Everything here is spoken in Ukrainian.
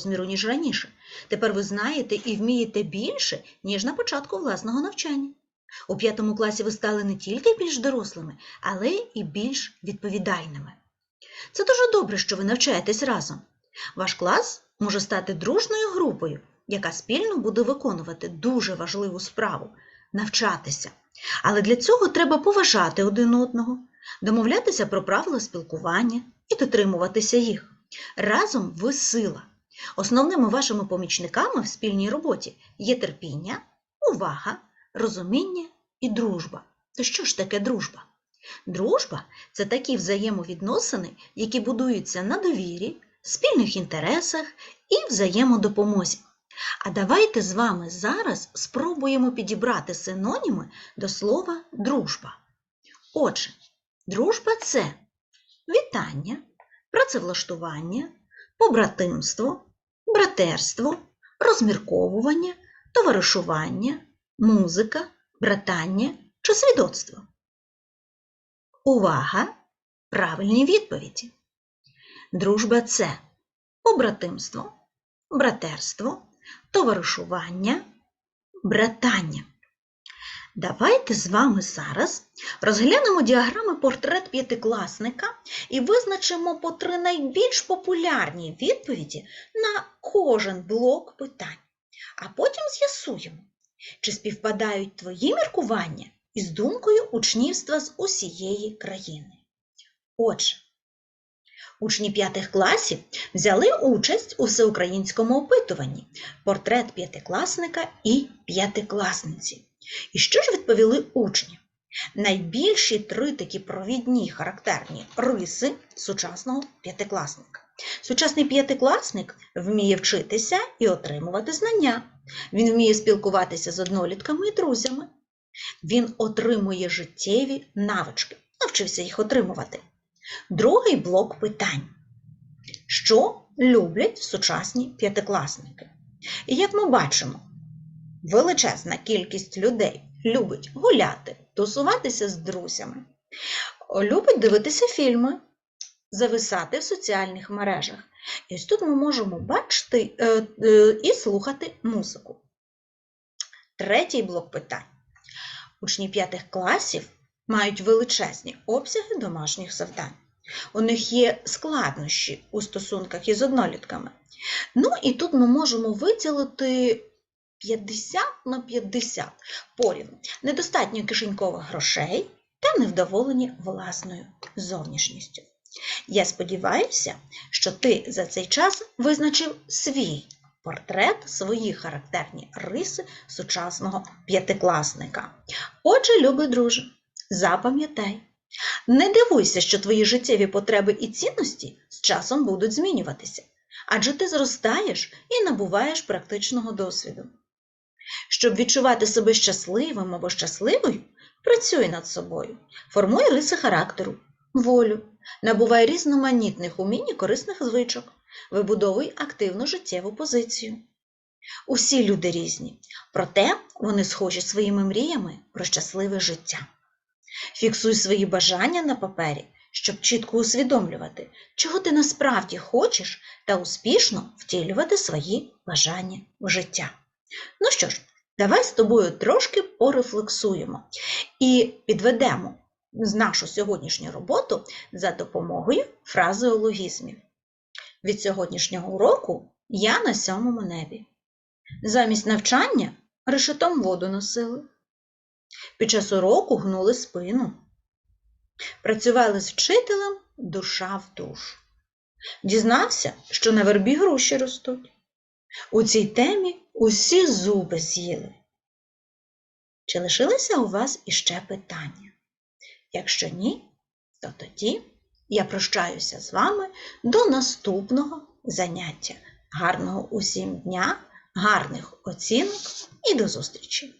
розміру, ніж раніше. Тепер ви знаєте і вмієте більше, ніж на початку власного навчання. У п'ятому класі ви стали не тільки більш дорослими, але і більш відповідальними. Це дуже добре, що ви навчаєтесь разом. Ваш клас може стати дружною групою, яка спільно буде виконувати дуже важливу справу навчатися. Але для цього треба поважати один одного, домовлятися про правила спілкування і дотримуватися їх. Разом ви сила. Основними вашими помічниками в спільній роботі є терпіння, увага, розуміння і дружба. То що ж таке дружба? Дружба це такі взаємовідносини, які будуються на довірі, спільних інтересах і взаємодопомозі. А давайте з вами зараз спробуємо підібрати синоніми до слова дружба. Отже, дружба це вітання, працевлаштування, побратимство, братерство, розмірковування, товаришування, музика, братання чи свідоцтво. Увага! Правильні відповіді. Дружба це побратимство, братерство, товаришування, братання. Давайте з вами зараз розглянемо діаграми портрет п'ятикласника і визначимо по три найбільш популярні відповіді на кожен блок питань. А потім з'ясуємо, чи співпадають твої міркування із думкою учнівства з усієї країни. Отже, учні п'ятих класів взяли участь у всеукраїнському опитуванні портрет п'ятикласника і п'ятикласниці. І що ж відповіли учні? Найбільші три такі провідні характерні риси сучасного п'ятикласника. Сучасний п'ятикласник вміє вчитися і отримувати знання. Він вміє спілкуватися з однолітками і друзями. Він отримує життєві навички, навчився їх отримувати. Другий блок питань. Що люблять сучасні п'ятикласники? І як ми бачимо, величезна кількість людей любить гуляти, тусуватися з друзями, любить дивитися фільми, зависати в соціальних мережах. І ось тут ми можемо бачити е, е, і слухати музику. Третій блок питань. Учні п'ятих класів мають величезні обсяги домашніх завдань. У них є складнощі у стосунках із однолітками. Ну і тут ми можемо виділити 50 на 50 порівну. Недостатньо кишенькових грошей та невдоволені власною зовнішністю. Я сподіваюся, що ти за цей час визначив свій портрет, свої характерні риси сучасного п'ятикласника. Отже, любий друже, запам'ятай, не дивуйся, що твої життєві потреби і цінності з часом будуть змінюватися, адже ти зростаєш і набуваєш практичного досвіду. Щоб відчувати себе щасливим або щасливою, працюй над собою, формуй риси характеру, волю, набувай різноманітних умінь і корисних звичок, вибудовуй активну життєву позицію. Усі люди різні, проте вони схожі своїми мріями про щасливе життя. Фіксуй свої бажання на папері, щоб чітко усвідомлювати, чого ти насправді хочеш та успішно втілювати свої бажання в життя. Ну що ж, давай з тобою трошки порефлексуємо і підведемо нашу сьогоднішню роботу за допомогою фразеологізмів. Від сьогоднішнього уроку я на сьомому небі. Замість навчання решетом воду носили. Під час уроку гнули спину. Працювали з вчителем душа в душу. Дізнався, що на вербі груші ростуть. У цій темі усі зуби з'їли. Чи лишилися у вас іще питання? Якщо ні, то тоді я прощаюся з вами до наступного заняття. Гарного усім дня, гарних оцінок і до зустрічі!